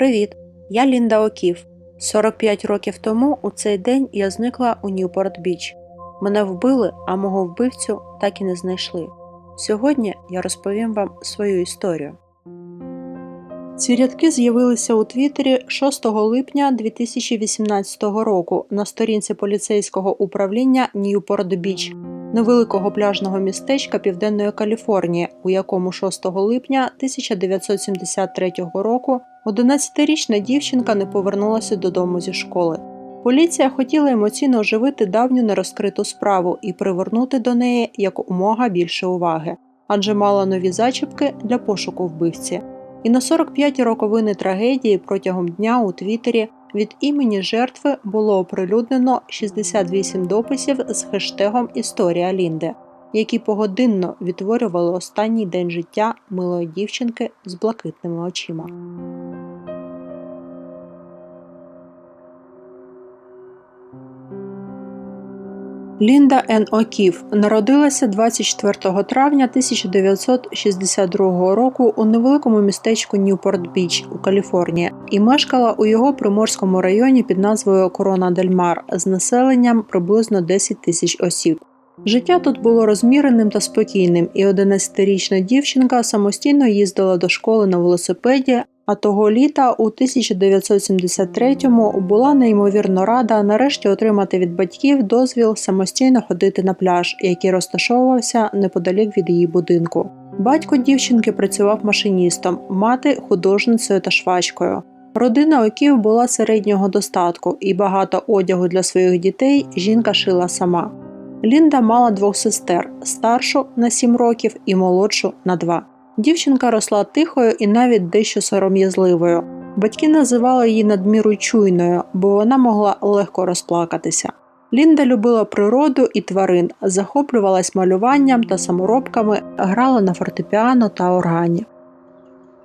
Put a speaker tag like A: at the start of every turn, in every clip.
A: Привіт! Я Лінда Оків. 45 років тому у цей день я зникла у Ньюпорт Біч. Мене вбили, а мого вбивцю так і не знайшли. Сьогодні я розповім вам свою історію. Ці рядки з'явилися у Твіттері 6 липня 2018 року на сторінці поліцейського управління Ньюпорт Біч, невеликого пляжного містечка Південної Каліфорнії, у якому 6 липня 1973 року 11-річна дівчинка не повернулася додому зі школи. Поліція хотіла емоційно оживити давню нерозкриту справу і привернути до неї якомога більше уваги, адже мала нові зачіпки для пошуку вбивці. І на 45 роковини трагедії протягом дня у Твіттері від імені жертви було оприлюднено 68 дописів з хештегом Історія Лінди, які погодинно відтворювали останній день життя милої дівчинки з блакитними очима. Лінда Ен Оків народилася 24 травня 1962 року у невеликому містечку Ньюпорт Біч у Каліфорнії і мешкала у його приморському районі під назвою Корона Дель Мар з населенням приблизно 10 тисяч осіб. Життя тут було розміреним та спокійним, і 11-річна дівчинка самостійно їздила до школи на велосипеді. А того літа у 1973-му була неймовірно рада нарешті отримати від батьків дозвіл самостійно ходити на пляж, який розташовувався неподалік від її будинку. Батько дівчинки працював машиністом, мати художницею та швачкою. Родина оків була середнього достатку, і багато одягу для своїх дітей жінка шила сама. Лінда мала двох сестер старшу на 7 років і молодшу на 2. Дівчинка росла тихою і навіть дещо сором'язливою. Батьки називали її надміру чуйною, бо вона могла легко розплакатися. Лінда любила природу і тварин, захоплювалась малюванням та саморобками, грала на фортепіано та органі.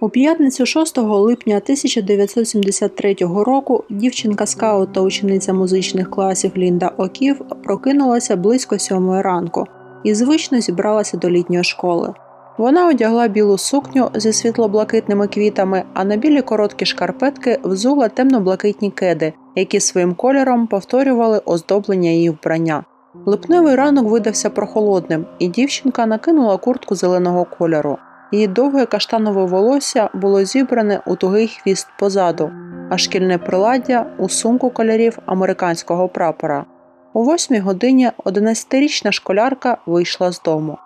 A: У п'ятницю 6 липня 1973 року дівчинка скаут та учениця музичних класів Лінда Оків прокинулася близько сьомої ранку і звично зібралася до літньої школи. Вона одягла білу сукню зі світло-блакитними квітами, а на білі короткі шкарпетки взула темно-блакитні кеди, які своїм кольором повторювали оздоблення її вбрання. Липневий ранок видався прохолодним, і дівчинка накинула куртку зеленого кольору. Її довге каштанове волосся було зібране у тугий хвіст позаду, а шкільне приладдя у сумку кольорів американського прапора. У восьмій годині 11-річна школярка вийшла з дому.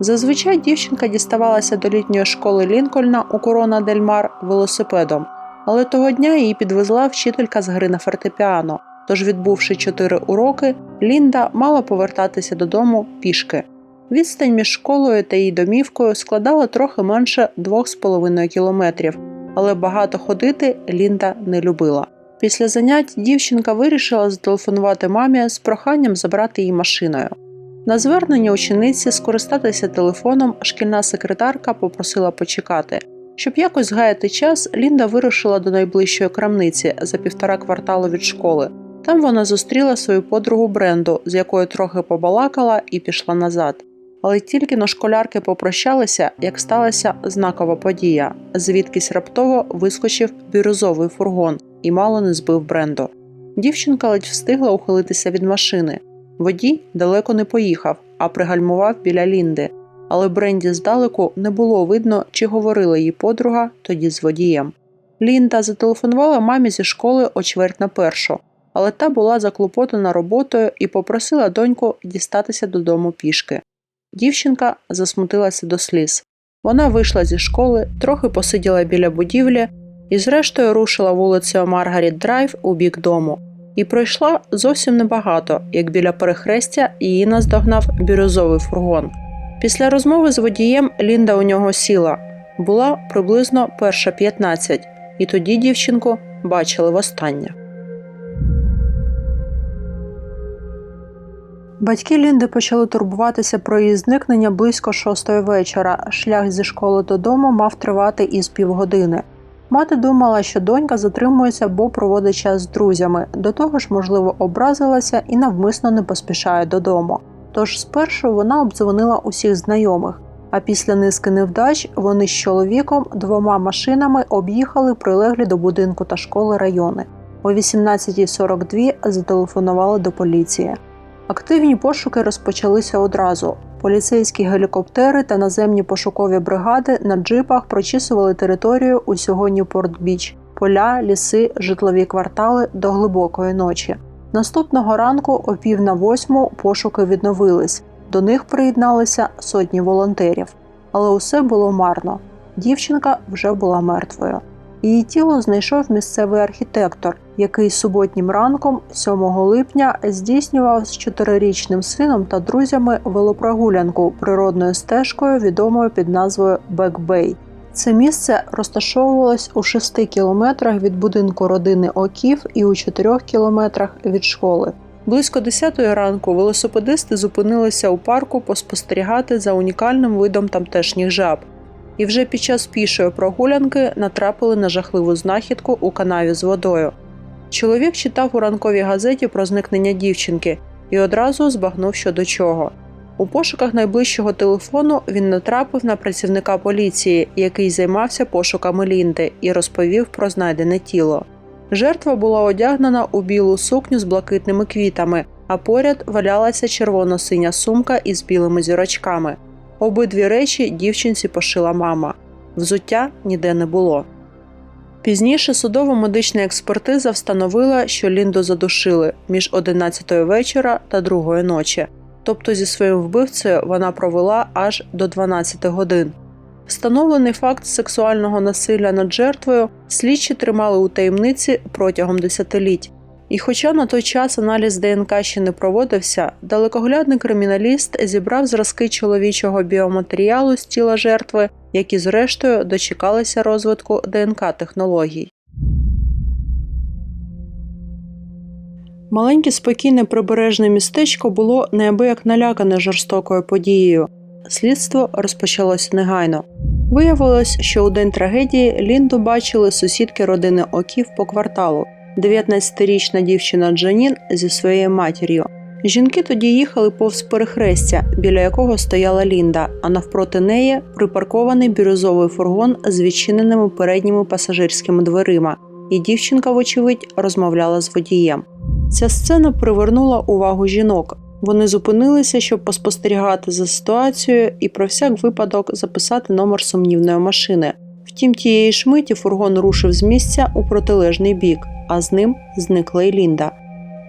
A: Зазвичай дівчинка діставалася до літньої школи Лінкольна у Корона Дель Мар велосипедом, але того дня її підвезла вчителька з гри на фортепіано. Тож, відбувши чотири уроки, Лінда мала повертатися додому пішки. Відстань між школою та її домівкою складала трохи менше 2,5 кілометрів, але багато ходити Лінда не любила. Після занять дівчинка вирішила зателефонувати мамі з проханням забрати її машиною. На звернення учениці скористатися телефоном шкільна секретарка попросила почекати. Щоб якось згаяти час, Лінда вирушила до найближчої крамниці за півтора кварталу від школи. Там вона зустріла свою подругу Бренду, з якою трохи побалакала і пішла назад. Але тільки но школярки попрощалися, як сталася знакова подія, звідкись раптово вискочив бірюзовий фургон і мало не збив Бренду. Дівчинка ледь встигла ухилитися від машини. Водій далеко не поїхав, а пригальмував біля Лінди. Але Бренді здалеку не було видно, чи говорила її подруга тоді з водієм. Лінда зателефонувала мамі зі школи о чверть на першу, але та була заклопотана роботою і попросила доньку дістатися додому пішки. Дівчинка засмутилася до сліз. Вона вийшла зі школи, трохи посиділа біля будівлі і, зрештою, рушила вулицею Маргаріт Драйв у бік дому. І пройшла зовсім небагато, як біля перехрестя її наздогнав бірюзовий фургон. Після розмови з водієм Лінда у нього сіла. Була приблизно перша 15, і тоді дівчинку бачили востаннє. Батьки Лінди почали турбуватися про її зникнення близько шостої вечора. Шлях зі школи додому мав тривати із півгодини. Мати думала, що донька затримується, бо проводить час з друзями. До того ж, можливо, образилася і навмисно не поспішає додому. Тож спершу вона обдзвонила усіх знайомих, А після низки невдач вони з чоловіком двома машинами об'їхали прилеглі до будинку та школи райони. О 18.42 зателефонували до поліції. Активні пошуки розпочалися одразу. Поліцейські гелікоптери та наземні пошукові бригади на джипах прочісували територію усього Ньюпорт-Біч, поля, ліси, житлові квартали до глибокої ночі. Наступного ранку, о пів на восьму, пошуки відновились. До них приєдналися сотні волонтерів. Але усе було марно. Дівчинка вже була мертвою. Її тіло знайшов місцевий архітектор, який суботнім ранком, 7 липня, здійснював з чотирирічним сином та друзями велопрогулянку природною стежкою, відомою під назвою Бек-Бей. Це місце розташовувалось у 6 кілометрах від будинку родини Оків і у 4 кілометрах від школи. Близько 10 ранку велосипедисти зупинилися у парку поспостерігати за унікальним видом тамтешніх жаб. І вже під час пішої прогулянки натрапили на жахливу знахідку у канаві з водою. Чоловік читав у ранковій газеті про зникнення дівчинки і одразу збагнув, що до чого. У пошуках найближчого телефону він натрапив на працівника поліції, який займався пошуками Лінди, і розповів про знайдене тіло. Жертва була одягнена у білу сукню з блакитними квітами, а поряд валялася червоно-синя сумка із білими зірочками. Обидві речі дівчинці пошила мама. Взуття ніде не було. Пізніше судово-медична експертиза встановила, що Лінду задушили між 11 вечора та 2 ночі. Тобто зі своїм вбивцею вона провела аж до 12 годин. Встановлений факт сексуального насилля над жертвою слідчі тримали у таємниці протягом десятиліть. І хоча на той час аналіз ДНК ще не проводився, далекоглядний криміналіст зібрав зразки чоловічого біоматеріалу з тіла жертви, які зрештою дочекалися розвитку ДНК технологій. Маленьке спокійне прибережне містечко було неабияк налякане жорстокою подією. Слідство розпочалося негайно. Виявилось, що у день трагедії Лінду бачили сусідки родини Оків по кварталу. 19-річна дівчина Джанін зі своєю матір'ю. Жінки тоді їхали повз перехрестя, біля якого стояла Лінда, а навпроти неї припаркований бірюзовий фургон з відчиненими передніми пасажирськими дверима, і дівчинка, вочевидь, розмовляла з водієм. Ця сцена привернула увагу жінок. Вони зупинилися, щоб поспостерігати за ситуацією і про всяк випадок записати номер сумнівної машини. Втім, тієї ж миті фургон рушив з місця у протилежний бік, а з ним зникла й Лінда.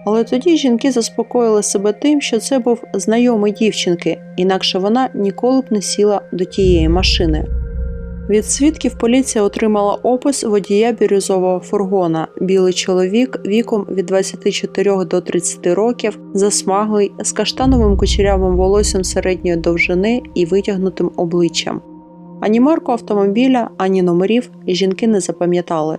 A: Але тоді жінки заспокоїли себе тим, що це був знайомий дівчинки, інакше вона ніколи б не сіла до тієї машини. Від свідків поліція отримала опис водія бірюзового фургона. Білий чоловік віком від 24 до 30 років, засмаглий, з каштановим кучерявим волоссям середньої довжини і витягнутим обличчям. Ані марку автомобіля, ані номерів жінки не запам'ятали.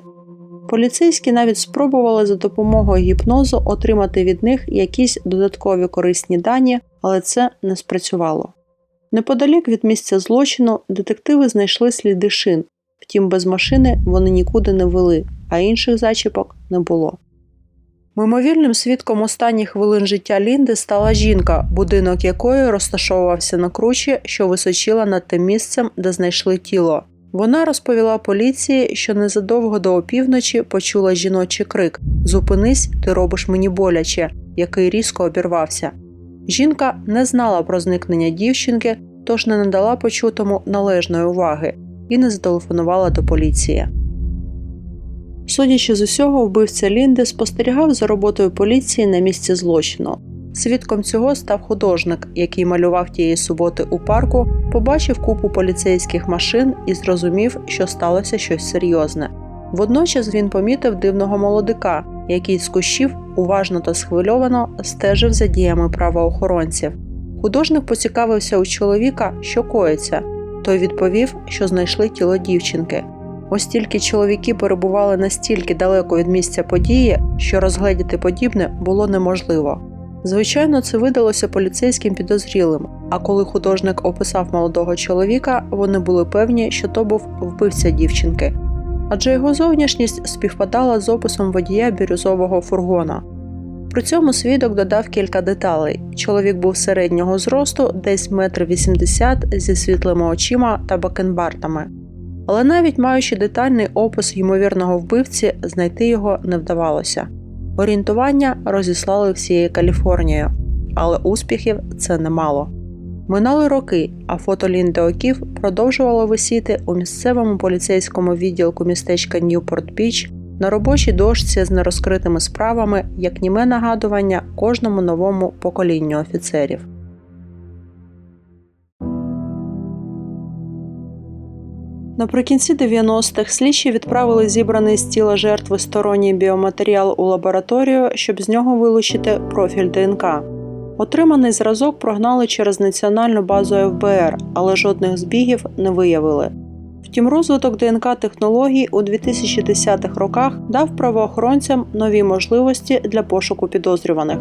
A: Поліцейські навіть спробували за допомогою гіпнозу отримати від них якісь додаткові корисні дані, але це не спрацювало. Неподалік від місця злочину детективи знайшли сліди шин, втім, без машини вони нікуди не вели, а інших зачіпок не було. Мимовільним свідком останніх хвилин життя Лінди стала жінка, будинок якої розташовувався на кручі, що височила над тим місцем, де знайшли тіло. Вона розповіла поліції, що незадовго до опівночі почула жіночий крик Зупинись, ти робиш мені боляче, який різко обірвався. Жінка не знала про зникнення дівчинки, тож не надала почутому належної уваги і не зателефонувала до поліції. Судячи з усього, вбивця Лінди спостерігав за роботою поліції на місці злочину. Свідком цього став художник, який малював тієї суботи у парку, побачив купу поліцейських машин і зрозумів, що сталося щось серйозне. Водночас він помітив дивного молодика, який з кущів уважно та схвильовано стежив за діями правоохоронців. Художник поцікавився у чоловіка, що коїться. Той відповів, що знайшли тіло дівчинки. Ось тільки чоловіки перебували настільки далеко від місця події, що розгледіти подібне було неможливо. Звичайно, це видалося поліцейським підозрілим. А коли художник описав молодого чоловіка, вони були певні, що то був вбивця дівчинки. Адже його зовнішність співпадала з описом водія бірюзового фургона. При цьому свідок додав кілька деталей. Чоловік був середнього зросту, десь метр вісімдесят, зі світлими очима та бакенбардами. Але навіть маючи детальний опис ймовірного вбивці, знайти його не вдавалося. Орієнтування розіслали всією Каліфорнією, але успіхів це немало. Минали роки, а фото Лінди Оків продовжувало висіти у місцевому поліцейському відділку містечка Ньюпорт Біч на робочій дошці з нерозкритими справами, як німе нагадування кожному новому поколінню офіцерів. Наприкінці 90-х слідчі відправили зібраний з тіла жертви сторонній біоматеріал у лабораторію, щоб з нього вилучити профіль ДНК. Отриманий зразок прогнали через національну базу ФБР, але жодних збігів не виявили. Втім, розвиток ДНК технологій у 2010-х роках дав правоохоронцям нові можливості для пошуку підозрюваних.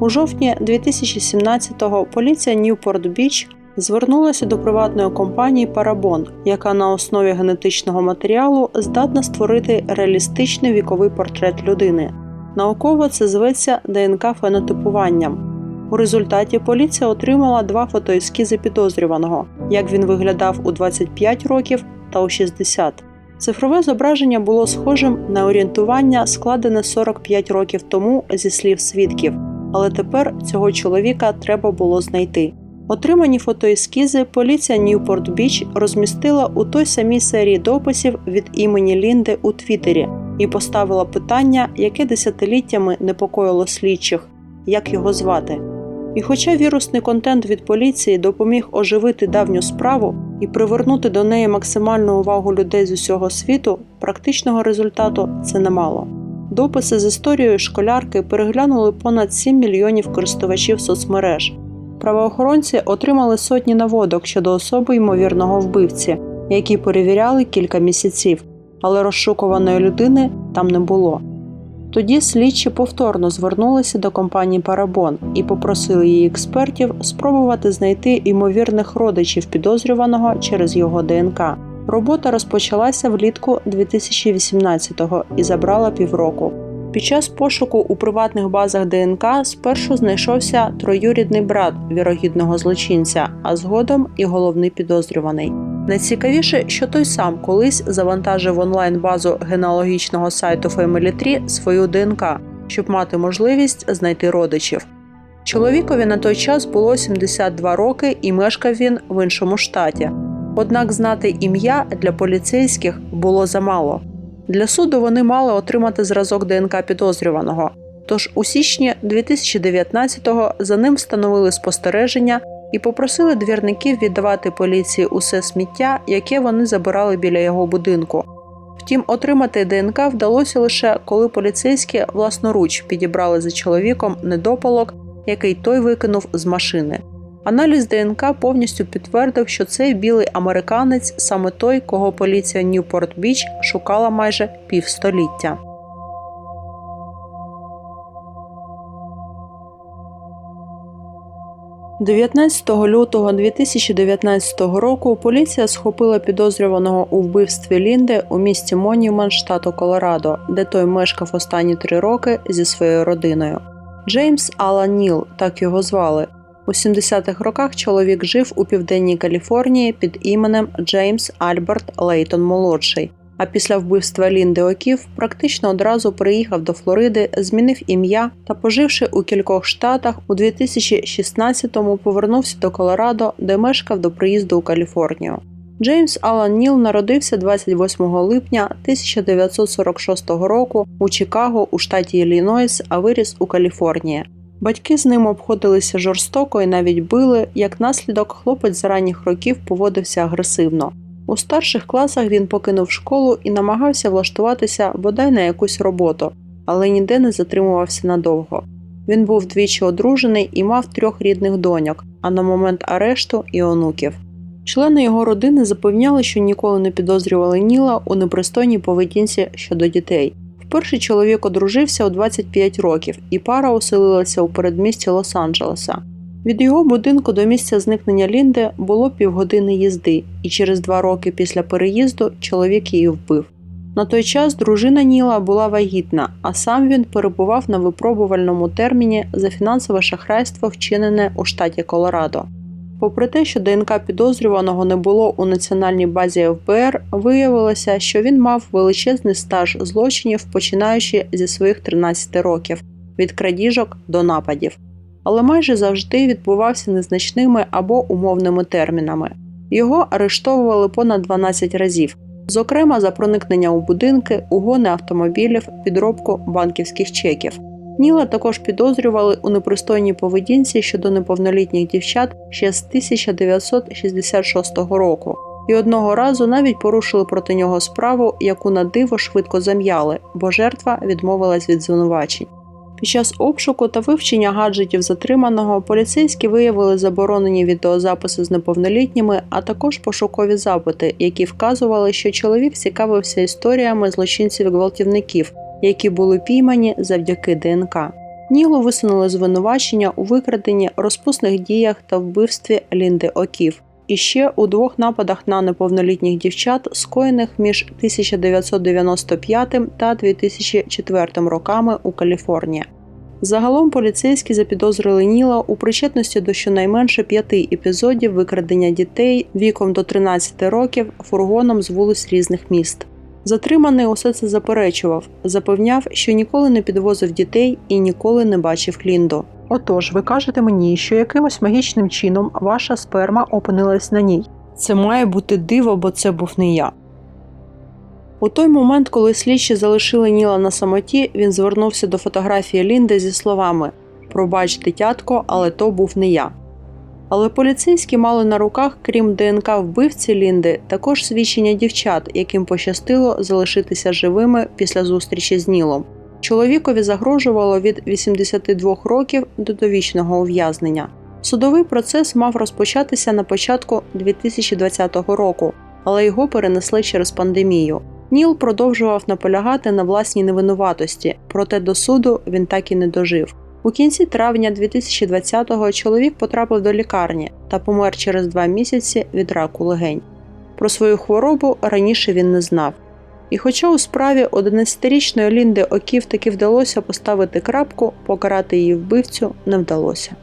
A: У жовтні 2017-го поліція Ньюпорт Біч звернулася до приватної компанії Парабон, яка на основі генетичного матеріалу здатна створити реалістичний віковий портрет людини. Науково це зветься ДНК фенотипуванням. У результаті поліція отримала два фотоескізи підозрюваного, як він виглядав у 25 років та у 60. Цифрове зображення було схожим на орієнтування, складене 45 років тому зі слів свідків, але тепер цього чоловіка треба було знайти. Отримані фотоескізи поліція Ньюпорт Біч розмістила у той самій серії дописів від імені Лінди у Твіттері і поставила питання, яке десятиліттями непокоїло слідчих, як його звати. І хоча вірусний контент від поліції допоміг оживити давню справу і привернути до неї максимальну увагу людей з усього світу, практичного результату це немало. Дописи з історією школярки переглянули понад 7 мільйонів користувачів соцмереж. Правоохоронці отримали сотні наводок щодо особи ймовірного вбивці, які перевіряли кілька місяців, але розшукуваної людини там не було. Тоді слідчі повторно звернулися до компанії Парабон і попросили її експертів спробувати знайти ймовірних родичів підозрюваного через його ДНК. Робота розпочалася влітку 2018-го і забрала півроку. Під час пошуку у приватних базах ДНК спершу знайшовся троюрідний брат вірогідного злочинця, а згодом і головний підозрюваний. Найцікавіше, що той сам колись завантажив онлайн-базу генеалогічного сайту Family свою ДНК, щоб мати можливість знайти родичів. Чоловікові на той час було 72 роки і мешкав він в іншому штаті. Однак знати ім'я для поліцейських було замало. Для суду вони мали отримати зразок ДНК підозрюваного. Тож у січні 2019-го за ним встановили спостереження і попросили двірників віддавати поліції усе сміття, яке вони забирали біля його будинку. Втім, отримати ДНК вдалося лише коли поліцейські власноруч підібрали за чоловіком недопалок, який той викинув з машини. Аналіз ДНК повністю підтвердив, що цей білий американець саме той, кого поліція Ньюпорт Біч шукала майже півстоліття. 19 лютого 2019 року поліція схопила підозрюваного у вбивстві Лінди у місті Монюман, штату Колорадо, де той мешкав останні три роки зі своєю родиною. Джеймс Алан Ніл, так його звали. У 70-х роках чоловік жив у південній Каліфорнії під іменем Джеймс Альберт Лейтон Молодший. А після вбивства Лінди Оків практично одразу приїхав до Флориди, змінив ім'я та, поживши у кількох штатах, у 2016-му повернувся до Колорадо, де мешкав до приїзду у Каліфорнію. Джеймс Алан Ніл народився 28 липня 1946 року у Чикаго у штаті Іллінойс, а виріс у Каліфорнії. Батьки з ним обходилися жорстоко і навіть били. Як наслідок, хлопець з ранніх років поводився агресивно. У старших класах він покинув школу і намагався влаштуватися бодай на якусь роботу, але ніде не затримувався надовго. Він був двічі одружений і мав трьох рідних доньок, а на момент арешту і онуків. Члени його родини запевняли, що ніколи не підозрювали Ніла у непристойній поведінці щодо дітей. Перший чоловік одружився у 25 років, і пара оселилася у передмісті Лос-Анджелеса. Від його будинку до місця зникнення Лінди було півгодини їзди, і через два роки після переїзду чоловік її вбив. На той час дружина Ніла була вагітна, а сам він перебував на випробувальному терміні за фінансове шахрайство, вчинене у штаті Колорадо. Попри те, що ДНК підозрюваного не було у національній базі ФБР, виявилося, що він мав величезний стаж злочинів, починаючи зі своїх 13 років від крадіжок до нападів, але майже завжди відбувався незначними або умовними термінами. Його арештовували понад 12 разів, зокрема за проникнення у будинки, угони автомобілів, підробку банківських чеків. Ніла також підозрювали у непристойній поведінці щодо неповнолітніх дівчат ще з 1966 року, і одного разу навіть порушили проти нього справу, яку на диво швидко зам'яли, бо жертва відмовилась від звинувачень. Під час обшуку та вивчення гаджетів затриманого поліцейські виявили заборонені відеозаписи з неповнолітніми, а також пошукові запити, які вказували, що чоловік цікавився історіями злочинців-гвалтівників, які були піймані завдяки ДНК. Нілу висунули звинувачення у викраденні, розпусних діях та вбивстві Лінди Оків. І ще у двох нападах на неповнолітніх дівчат, скоєних між 1995 та 2004 роками у Каліфорнії. Загалом поліцейські запідозрили Ніла у причетності до щонайменше п'яти епізодів викрадення дітей віком до 13 років фургоном з вулиць різних міст. Затриманий усе це заперечував, запевняв, що ніколи не підвозив дітей і ніколи не бачив Лінду. Отож, ви кажете мені, що якимось магічним чином ваша сперма опинилась на ній. Це має бути диво, бо це був не я. У той момент, коли слідчі залишили Ніла на самоті, він звернувся до фотографії Лінди зі словами Пробач, дитятко, але то був не я. Але поліцейські мали на руках, крім ДНК вбивці Лінди, також свідчення дівчат, яким пощастило залишитися живими після зустрічі з Нілом. Чоловікові загрожувало від 82 років до довічного ув'язнення. Судовий процес мав розпочатися на початку 2020 року, але його перенесли через пандемію. Ніл продовжував наполягати на власній невинуватості, проте до суду він так і не дожив. У кінці травня 2020-го чоловік потрапив до лікарні та помер через два місяці від раку легень. Про свою хворобу раніше він не знав. І хоча у справі 11-річної Лінди Оків таки вдалося поставити крапку, покарати її вбивцю не вдалося.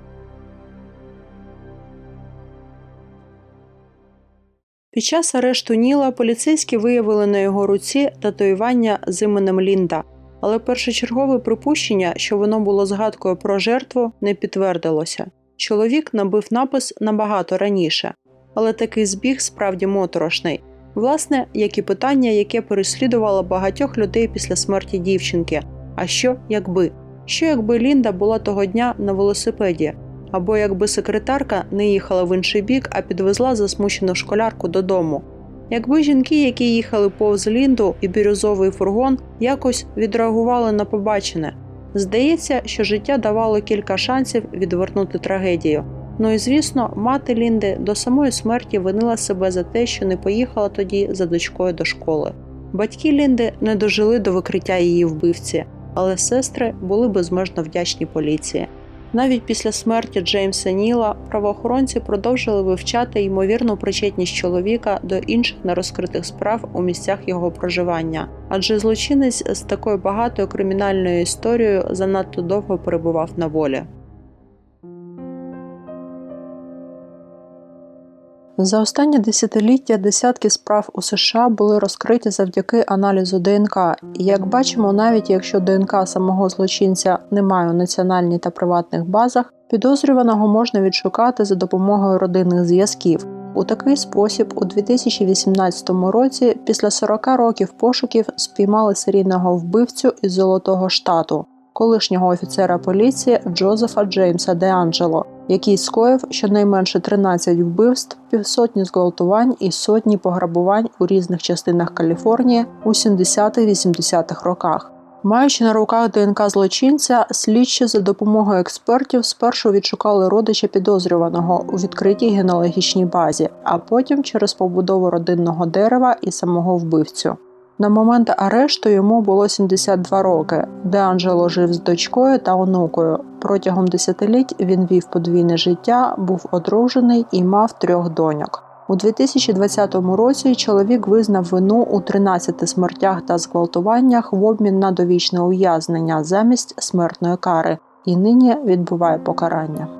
A: Під час арешту Ніла поліцейські виявили на його руці татуювання з іменем Лінда, але першочергове припущення, що воно було згадкою про жертву, не підтвердилося. Чоловік набив напис набагато раніше, але такий збіг справді моторошний. Власне, як і питання, яке переслідувало багатьох людей після смерті дівчинки. А що, якби? Що якби Лінда була того дня на велосипеді? Або якби секретарка не їхала в інший бік, а підвезла засмучену школярку додому. Якби жінки, які їхали повз Лінду і бірюзовий фургон, якось відреагували на побачене. Здається, що життя давало кілька шансів відвернути трагедію. Ну і звісно, мати Лінди до самої смерті винила себе за те, що не поїхала тоді за дочкою до школи. Батьки Лінди не дожили до викриття її вбивці, але сестри були безмежно вдячні поліції. Навіть після смерті Джеймса Ніла правоохоронці продовжили вивчати ймовірну причетність чоловіка до інших нерозкритих справ у місцях його проживання, адже злочинець з такою багатою кримінальною історією занадто довго перебував на волі. За останні десятиліття десятки справ у США були розкриті завдяки аналізу ДНК. І як бачимо, навіть якщо ДНК самого злочинця немає у національній та приватних базах, підозрюваного можна відшукати за допомогою родинних зв'язків. У такий спосіб, у 2018 році, після 40 років пошуків, спіймали серійного вбивцю із Золотого Штату, колишнього офіцера поліції Джозефа Джеймса Деанджело який скоїв щонайменше 13 вбивств, півсотні зґвалтувань і сотні пограбувань у різних частинах Каліфорнії у 70-80-х роках. Маючи на руках ДНК злочинця, слідчі за допомогою експертів спершу відшукали родича підозрюваного у відкритій генеалогічній базі, а потім через побудову родинного дерева і самого вбивцю. На момент арешту йому було 72 роки, де Анджело жив з дочкою та онукою. Протягом десятиліть він вів подвійне життя, був одружений і мав трьох доньок. У 2020 році чоловік визнав вину у 13 смертях та зґвалтуваннях в обмін на довічне ув'язнення замість смертної кари, і нині відбуває покарання.